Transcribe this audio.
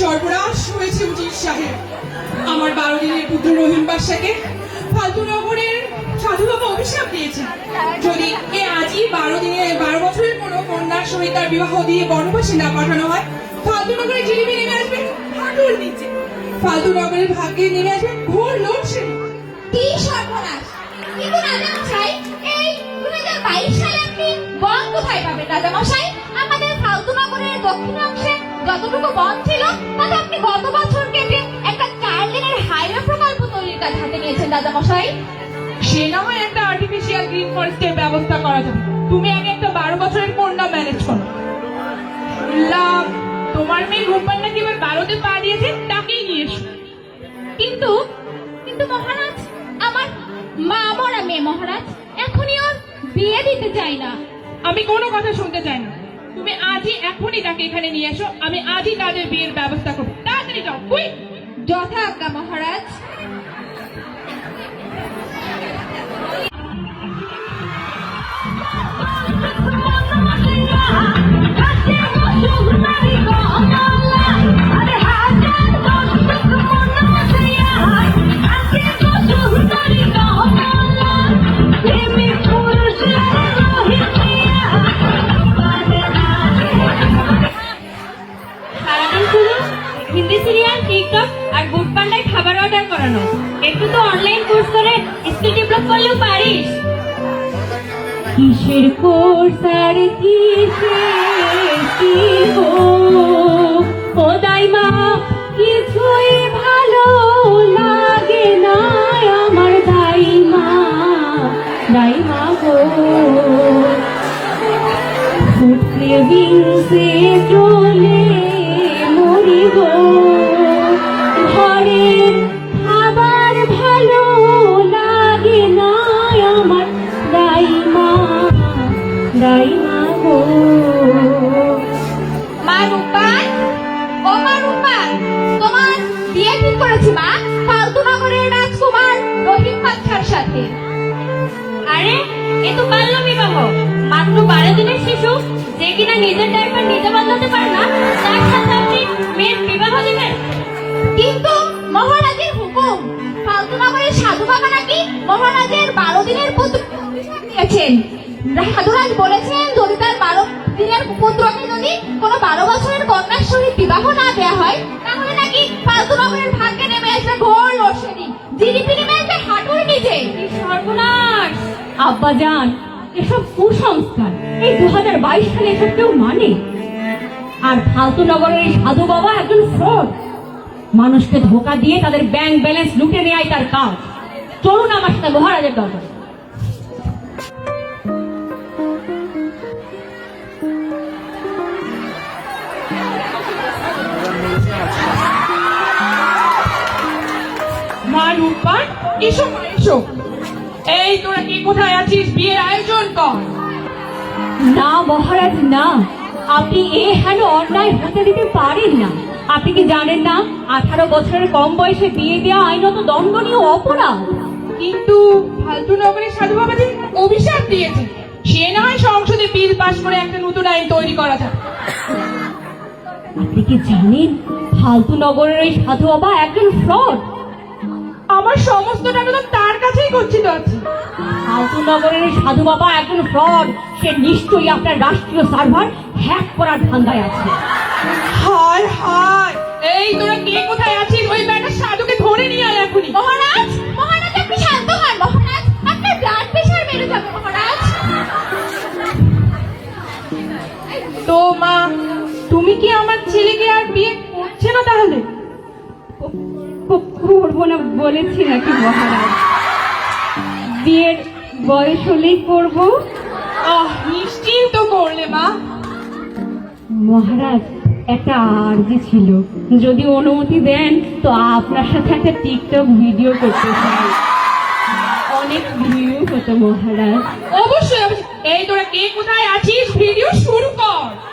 বলেছে উজির সাহেব। আমার বারো দিনের পুত্র রহিম বাদশাকে ফালতু নগরের সাধু বাবা অভিশাপ দিয়েছে। যদি এ আজই বারো দিনে, বারো বছরের কোনো কন্যার সহিত তার বিবাহ দিয়ে বনবাসে না পাঠানো হয়, ফালতু নগরে জিলিপি নেমে আসবে, হাঁটুর নিচে। ফালতু নগরের ভাগ্যে নেমে আসবে ঘোর লোডশেডিং কি সর্বনাশ? কিন্তু রাজামশাই? এই দু হাজার বাইশ সালে আপনি বন কোথায় পাবেন, রাজামশাই? আমাদের ফালতু নগরের দক্ষিণ অংশে যতটুকু বন ছিল তাতে আপনি গত বছর কেটে একটা চার লেনের হাইওয়ে প্রকল্প তৈরির কাজ হাতে নিয়েছেন রাজামশাই সে না হয় একটা আর্টিফিশিয়াল গ্রিন ফরেস্টের ব্যবস্থা করা যাবে। তুমি আগে একটা বারো বছরের কন্যা ম্যানেজ করো? শুনলাম তোমার মেয়ে রূপার নাকি এবার বারোতে পা দিয়েছে তাকেই নিয়ে এসো। কিন্তু কিন্তু মহারাজ আমার মা মরা মেয়ে মহারাজ এখনই ওর বিয়ে দিতে চাই না। আমি কোনো কথা শুনতে চাই না। আজই এখনই তাকে এখানে নিয়ে এসো। আমি আজই তাদের বিয়ের ব্যবস্থা করব। তাড়াতাড়ি যাও যথা আজ্ঞা মহারাজ। আর গুড পান্ডায় খাবার অর্ডার করানো। একটু তো অনলাইন কোর্স করে স্কিল ডেভেলপ করলেও পারিস। কিসের কোর্স আর কিসের কি ও দাইমা, কিছুই ভালো লাগে না আমার দাইমা। দাইমা গো। ফুড ক্রেভিংসে চলে মরি গো। ঘরের খাবার ভালো লাগে না আমার। দাইমা দাইমা গো। মা রূপান ও মা রূপান তোমার বিয়ে ঠিক করেছি মা। ফালতু নগরের রাজকুমার রহিম বাদশার সাথে। আরে এ তো বাল্য বিবাহ। মাত্র বারো দিনের শিশু বারো দিনের পুত্র দিয়েছেন। সাধুরাজ বলেছেন যদি তার বারো দিনের পুত্রকে যদি কোনো বারো বছরের কন্যার সহিত বিবাহ না দেওয়া হয় তাহলে নাকি ফালতু ভাগ্যে নেমে আসবে ঘোর জিডিপি নেমে আসবে হাঁটুর নিচে। সর্বনাশ। আব্বা এসব কুসংস্কার এই দু হাজার বাইশ সালে এসব কেউ মানে? আর ফালতু নগরের এই সাধু বাবা একজন ফ্রড। মানুষকে ধোকা দিয়ে তাদের ব্যাংক ব্যালেন্স লুটে নেয় তার কাজ। চলুন আমার সাথে মহারাজের দরকার মা রূপার এসো এসো। এই, তোরা কি কোথায় আছিস? বিয়ের আয়োজন কর। না মহারাজ, না। আপনি এ হেন অন্যায় হতে দিতে পারেন না। আপনি কি জানেন না? আঠারো বছরের কম বয়সে বিয়ে দেওয়া আইনত দণ্ডনীয় অপরাধ। কিন্তু ফালতু নগরের সাধু বাবা যে অভিশাপ দিয়েছে। সে না হয় সংসদে বিল পাশ করে একটা নতুন আইন তৈরি করা যায় আপনি কি জানেন ফালতু নগরের ওই সাধু বাবা একজন ফ্রড? আমার সমস্ত টাকা তো তার কাছেই গচ্ছিত আছে। ফালতু নগরের ওই সাধু বাবা একজন ফ্রড সে নিশ্চয়ই আপনার রাষ্ট্রীয় সার্ভার হ্যাক করার ধান্দায় আছে। হায় হায়! এই তোরা কে কোথায় আছিস? আমার ছেলেকে আর বিয়ে করছে না তাহলে? করব না বলেছি নাকি মহারাজ? বিয়ের বয়স হলেই করব? আহ নিশ্চিন্ত করলে মা। মহারাজ একটা আর্জি ছিল। যদি অনুমতি দেন তো আপনার সাথে একটা টিকটক ভিডিও করতে চাই। অনেক ভিউ হতো মহারাজ। অবশ্যই অবশ্যই। এই তোরা কে কোথায় আছিস? ভিডিও শুরু কর।